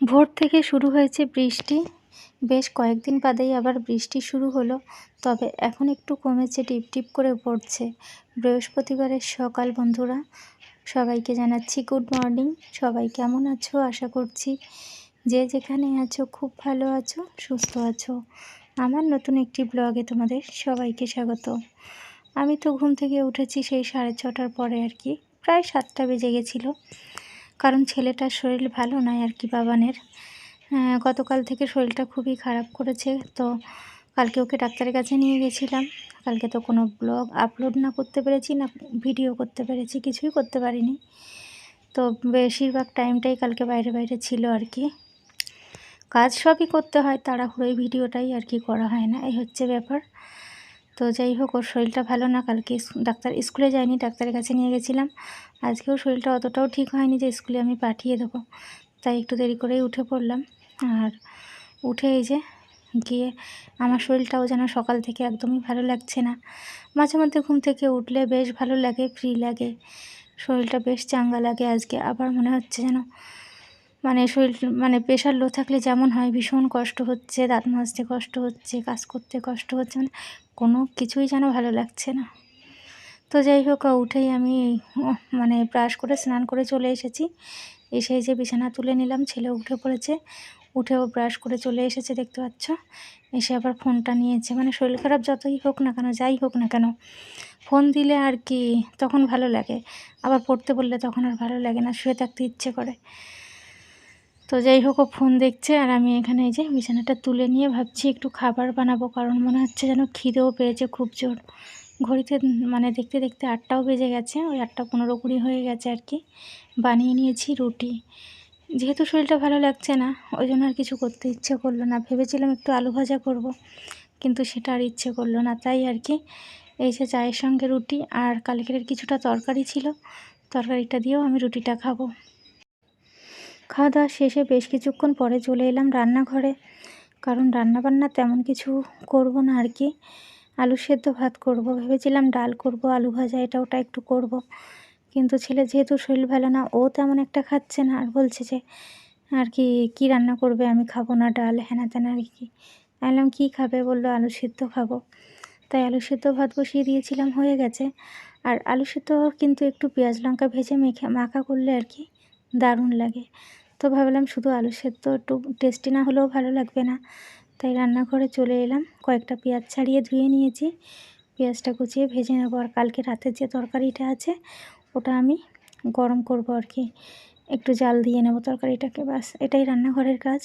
ভোর থেকে শুরু হয়েছে বৃষ্টি। বেশ কয়েকদিন বাদেই আবার বৃষ্টি শুরু হলো, তবে এখন একটু কমেছে, টিপ টিপ করে পড়ছে। বৃহস্পতিবারের সকাল, বন্ধুরা। সবাইকে জানাচ্ছি গুড মর্নিং সবাই কেমন আছো? আশা করছি যে যেখানে আছো, খুব ভালো আছো, সুস্থ আছো। আমার নতুন একটি ব্লগে তোমাদের সবাইকে স্বাগত। আমি তো ঘুম থেকে উঠেছি সেই সাড়ে ছটার পরে আর কি, প্রায় সাতটা বেজে গেছিল। কারণ ছেলেটার শরীর ভালো নয় আর কি বাবানের। গতকাল থেকে শরীরটা খুবই খারাপ করেছে, তো কালকে ওকে ডাক্তারের কাছে নিয়ে গেছিলাম। কালকে তো কোনো ব্লগ আপলোড না করতে পেরেছি, না ভিডিও করতে পেরেছি, কিছুই করতে পারিনি। তো বেশিরভাগ টাইমটাই কালকে বাইরে বাইরে ছিল আর কি। কাজ সবই করতে হয় তাড়াহুড়োই ভিডিওটাই আর কি করা হয় না, এই হচ্ছে ব্যাপার। তো যাই হোক, ওর শরীরটা ভালো না। কালকে ডাক্তার স্কুলে যায়নি, ডাক্তারের কাছে নিয়ে গেছিলাম। আজকেও শরীরটা অতটাও ঠিক হয়নি যে স্কুলে আমি পাঠিয়ে দেবো। তাই একটু দেরি করেই উঠে পড়লাম। আর উঠে এই যে গিয়ে আমার শরীরটাও যেন সকাল থেকে একদমই ভালো লাগছে না। মাঝে মধ্যে ঘুম থেকে উঠলে বেশ ভালো লাগে ফ্রি লাগে। শরীরটা বেশ চাঙ্গা লাগে। আজকে আবার মনে হচ্ছে যেন মানে শরীর মানে প্রেশার লো থাকলে যেমন হয়, ভীষণ কষ্ট হচ্ছে, দাঁত মাজতে কষ্ট হচ্ছে, কাজ করতে কষ্ট হচ্ছে মানে কোনো কিছুই যেন ভালো লাগছে না। তো যাই হোক, উঠেই আমি মানে ব্রাশ করে স্নান করে চলে এসেছি। এসে যে বিছানা তুলে নিলাম, ছেলে উঠে পড়েছে। উঠেও ব্রাশ করে চলে এসেছে, দেখতে পাচ্ছ? এসে আবার ফোনটা নিয়েছে। মানে শরীর খারাপ যতই হোক না কেন, যাই হোক না কেন, ফোন দিলে আর কি, তখন ভালো লাগে। আবার পড়তে বললে তখন আর ভালো লাগে না, শুয়ে থাকতে ইচ্ছে করে। তো যাই হোক ও ফোন দেখছে আর আমি এখানে এই যে বিছানাটা তুলে নিয়ে ভাবছি একটু খাবার বানাবো, কারণ মনে হচ্ছে যেন খিদেও পেয়েছে খুব জোর। ঘড়িতে মানে দেখতে দেখতে আটটাও বেজে গেছে, ওই আটটা পনেরো কুড়ি হয়ে গেছে আর কি। বানিয়ে নিয়েছি রুটি। যেহেতু শরীরটা ভালো লাগছে না, ওই জন্য আর কিছু করতে ইচ্ছে করল না। ভেবেছিলাম একটু আলু ভাজা করব, কিন্তু সেটা আর ইচ্ছে করল না। তাই আর কি, এই যে চায়ের সঙ্গে রুটি আর কালকের কিছুটা তরকারি ছিল, তরকারিটা দিয়েও আমি রুটিটা খাব। খাওয়া দাওয়া শেষে বেশ কিছুক্ষণ পরে চলে এলাম রান্নাঘরে। কারণ রান্নাবান্না তেমন কিছু করব না আর কি। আলু সেদ্ধ ভাত করব। ভেবেছিলাম ডাল করব, আলু ভাজা এটা ওটা একটু করব। কিন্তু ছেলে যেহেতু শরীর ভালো না, ও তেমন একটা খাচ্ছে না। আর বলছে যে, আর কি, কী রান্না করবে? আমি খাব না ডাল হ্যানা ত্যানা আর কি। বললাম, কী খাবে? বলল, আলু সেদ্ধ খাব। তাই আলু সেদ্ধ ভাত বসিয়ে দিয়েছিলাম, হয়ে গেছে। আর আলু সেদ্ধ কিন্তু একটু পেঁয়াজ লঙ্কা ভেজে মেখে, মাখা করলে আর কি দারুণ লাগে। তো ভাবলাম শুধু আলু সেদ্ধ একটু টেস্টি না হলেও ভালো লাগবে না। তাই রান্নাঘরে চলে এলাম। কয়েকটা পেঁয়াজ ছাড়িয়ে ধুয়ে নিয়েছি। পেঁয়াজটা কুচিয়ে ভেজে নেব। আর কালকে রাতের যে তরকারিটা আছে, ওটা আমি গরম করব আর কি। একটু জাল দিয়ে নেব তরকারিটাকে বাস এটাই রান্নাঘরের কাজ।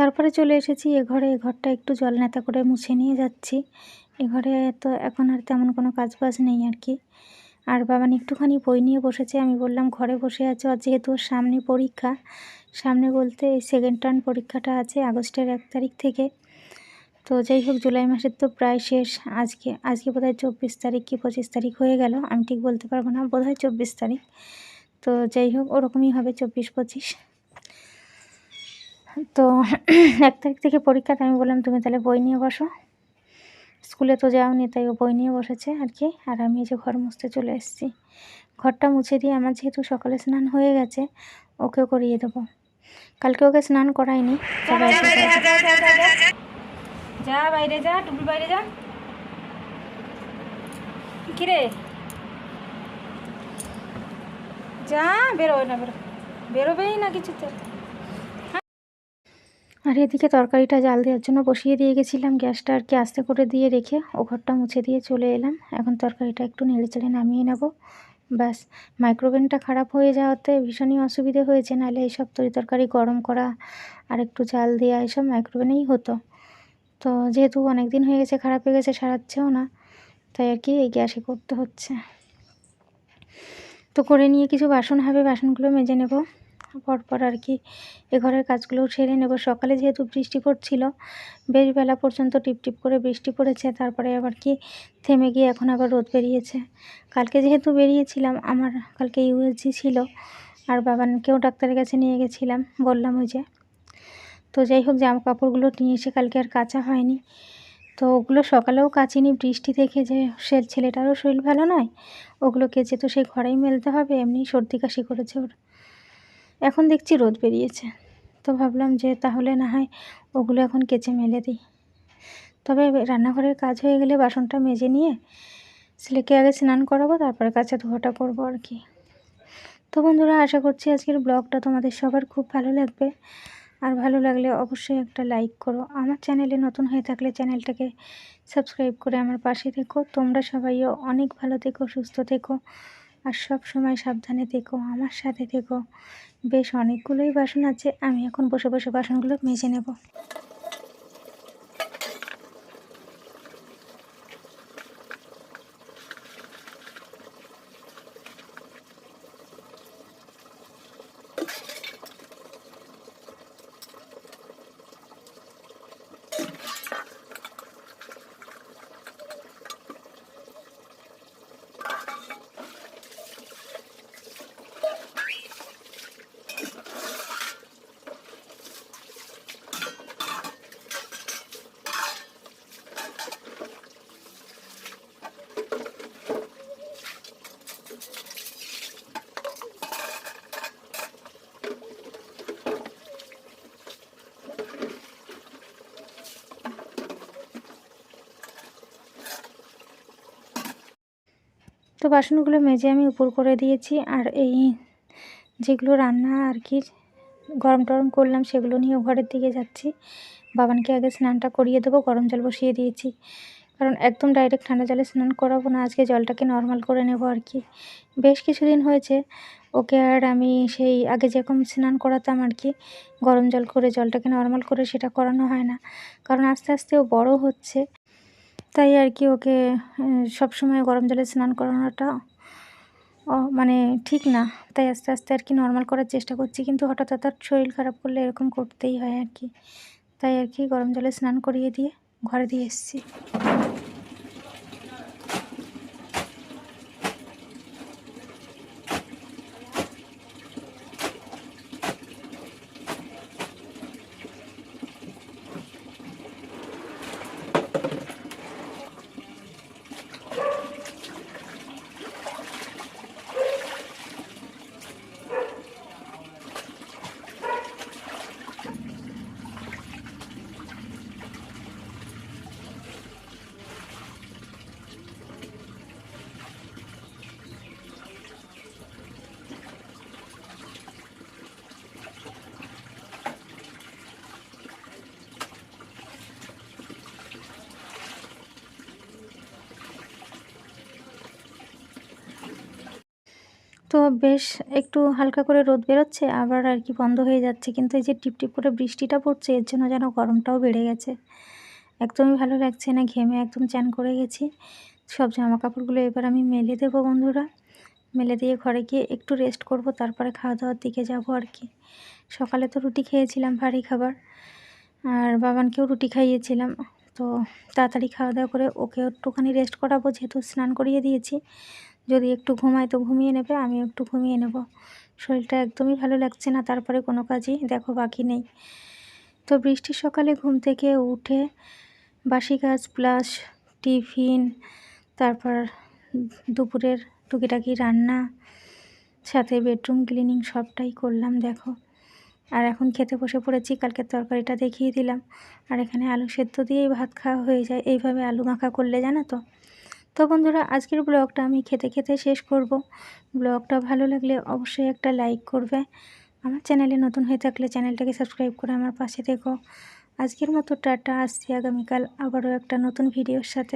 তারপরে চলে এসেছি। এ ঘরে, এ ঘরটা একটু জল নেতা করে মুছে নিয়ে যাচ্ছি। এ ঘরে তো এখন আর তেমন কোনো কাজ বাজ নেই আর কি। আর বাবান একটুখানি বই নিয়ে বসেছে। আমি বললাম, ঘরে বসে আছে? আর যেহেতু সামনে পরীক্ষা, সামনে বলতে এই সেকেন্ড টার্ম পরীক্ষাটা আছে আগস্টের এক তারিখ থেকে। তো যাই হোক, জুলাই মাসের তো প্রায় শেষ। আজকে আজকে বোধহয় চব্বিশ তারিখ কি পঁচিশ তারিখ হয়ে গেল। আমি ঠিক বলতে পারব না, বোধহয় চব্বিশ তারিখ। তো যাই হোক, ওরকমই হবে চব্বিশ পঁচিশ। তো এক তারিখ থেকে পরীক্ষাটা আমি বললাম, তুমি তাহলে বই নিয়ে বসো। স্কুলে তো যাওনি, তাই ও বই নিয়ে বসেছে আর কি আর আমি এই যে ঘর মুছতে চলে এসেছি। ঘরটা মুছে দিয়ে আমার যেহেতু সকালে স্নান হয়ে গেছে, ওকেও করিয়ে দেবো। কালকে ওকে স্নান করাইনি। যা বাইরে যা, টুপি বাইরে যা। কিরে? যা, বেরোয় না, বেরো, বেরোবেই না কিছুতে। আর এদিকে তরকারিটা জাল দেওয়ার জন্য বসিয়ে দিয়ে গেছিলাম। গ্যাসটা আর কি আস্তে করে দিয়ে রেখে ও ঘরটা মুছে দিয়ে চলে এলাম। এখন তরকারিটা একটু নেড়ে চেড়ে নামিয়ে নেব। ব্যাস, মাইক্রোওভেনটা খারাপ হয়ে যাওয়াতে ভীষণই অসুবিধে হয়েছে। নাহলে এইসব তরি তরকারি গরম করা আর একটু জাল দেওয়া এসব মাইক্রোওভেনেই হতো। তো যেহেতু অনেক দিন হয়ে গেছে, খারাপ হয়ে গেছে, সারাচ্ছেও না, তাই আর কি এই গ্যাসে করতে হচ্ছে। তো করে নিয়ে কিছু বাসন হবে, বাসনগুলো মেজে নেব। পরপর আর কি এ ঘরের কাজগুলোও সেরে নেব। সকালে যেহেতু বৃষ্টি পড়ছিল, বেশ বেলা পর্যন্ত টিপটিপ করে বৃষ্টি পড়েছে, তারপরে আবার কি থেমে গিয়ে এখন আবার রোদ বেরিয়েছে। কালকে যেহেতু বেরিয়েছিলাম, আমার কালকে ইউএসজি ছিল, আর বাবানকেও ডাক্তারের কাছে নিয়ে গেছিলাম, বললাম ওই যে, তো যাই হোক জামা কাপড়গুলো নিয়ে এসে কালকে আর কাচা হয়নি। তো ওগুলো সকালেও কাচিনি, বৃষ্টি দেখে যে সে ছেলেটারও শরীর ভালো নয় ওগুলো কেচে তো সেই ঘরেই মেলতে হবে, এমনি সর্দি কাশি করেছে ওর। এখন দেখছি রোদ বেরিয়েছে। তো ভাবলাম যে তাহলে না হয় ওগুলো এখন কেচে মেলে দিই। তবে রান্নাঘরের কাজ হয়ে গেলে বাসনটা মেজে নিয়ে ছেলেকে আগে স্নান করাবো, তারপরে কাঁচা ধোয়াটা করব আর কি। তো বন্ধুরা, আশা করছি আজকের ব্লগটা তোমাদের সবার খুব ভালো লাগবে। আর ভালো লাগলে অবশ্যই একটা লাইক করো। আমার চ্যানেলে নতুন হয়ে থাকলে চ্যানেলটাকে সাবস্ক্রাইব করে আমার পাশে থেকো। তোমরা সবাইও অনেক ভালো থেকো, সুস্থ থেকো। আর সব সময় সাবধানে থেকো, আমার সাথে থেকো। বেশ অনেকগুলোই বাসন আছে, আমি এখন বসে বসে বাসনগুলো মেজে নেব। তো বাসনগুলো মেজে আমি উপর করে দিয়েছি আর এই যেগুলো রান্না আর কি গরম টরম করলাম সেগুলো নিয়ে ঘরের দিকে যাচ্ছি। বাবানকে আগে স্নানটা করিয়ে দেবো, গরম জল বসিয়ে দিয়েছি। কারণ একদম ডাইরেক্ট ঠান্ডা জলে স্নান করাবো না, আজকে জলটাকে নর্মাল করে নেব আর কি। বেশ কিছুদিন হয়েছে, ওকে আর আমি সেই আগে যেরকম স্নান করাতাম আর কি, গরম জল করে জলটাকে নর্মাল করে সেটা করানো হয় না। কারণ আস্তে আস্তে ও বড় হচ্ছে। তাই আর কি ওকে সব সময় গরম জলে স্নান করানোটা মানে ঠিক না। তাই আস্তে আস্তে আর কি নর্মাল করার চেষ্টা করছি, কিন্তু হঠাৎ হঠাৎ শরীর খারাপ করলে এরকম করতেই হয় আর কি। তাই আর কি গরম জলে স্নান করিয়ে দিয়ে ঘরে দিয়ে এসেছি। তো বেশ একটু হালকা করে রোদ বেরোচ্ছে, আবার আর কি বন্ধ হয়ে যাচ্ছে। কিন্তু এই যে টিপটিপ করে বৃষ্টিটা পড়ছে, এর জন্য যেন গরমটাও বেড়ে গেছে। একদমই ভালো লাগছে না, ঘেমে একদম চ্যান করে গেছি। সব জামা কাপড়গুলো এবার আমি মেলে দেবো বন্ধুরা। মেলে দিয়ে ঘরে গিয়ে একটু রেস্ট করব, তারপরে খাওয়া দাওয়ার দিকে যাব আর কি। সকালে তো রুটি খেয়েছিলাম ভারী খাবার, আর বাবানকেও রুটি খাইয়েছিলাম। তো তাড়াতাড়ি খাওয়া দাওয়া করে ওকে একটুখানি রেস্ট করাবো, যেহেতু স্নান করিয়ে দিয়েছি। যদি একটু ঘুমায় তো ঘুমিয়ে নেবে, আমিও একটু ঘুমিয়ে নেব। শরীরটা একদমই ভালো লাগছে না, তারপরে কোনো কাজই দেখো বাকি নেই। তো বৃষ্টির সকালে ঘুম থেকে উঠে বাসি গাছ প্লাস টিফিন, তারপর দুপুরের টুকিটাকি রান্না, সাথে বেডরুম ক্লিনিং সবটাই করলাম, দেখো। আর এখন খেতে বসে পড়েছি কালকের তরকারিটা দেখিয়ে দিলাম। আর এখানে আলু সেদ্ধ দিয়েই ভাত খাওয়া হয়ে যায়, এইভাবে আলু মাখা করলে জানো তো? তো বন্ধুরা, আজকের ব্লগটা আমি খেতে খেতে শেষ করব। ব্লগটা ভালো লাগলে অবশ্যই একটা লাইক করবে। আমার চ্যানেলে নতুন হয়ে থাকলে চ্যানেলটাকে সাবস্ক্রাইব করে আমার পাশে থেকো। আজকের মতো টাটা, আসছি আগামীকাল আবারও একটা নতুন ভিডিওর সাথে।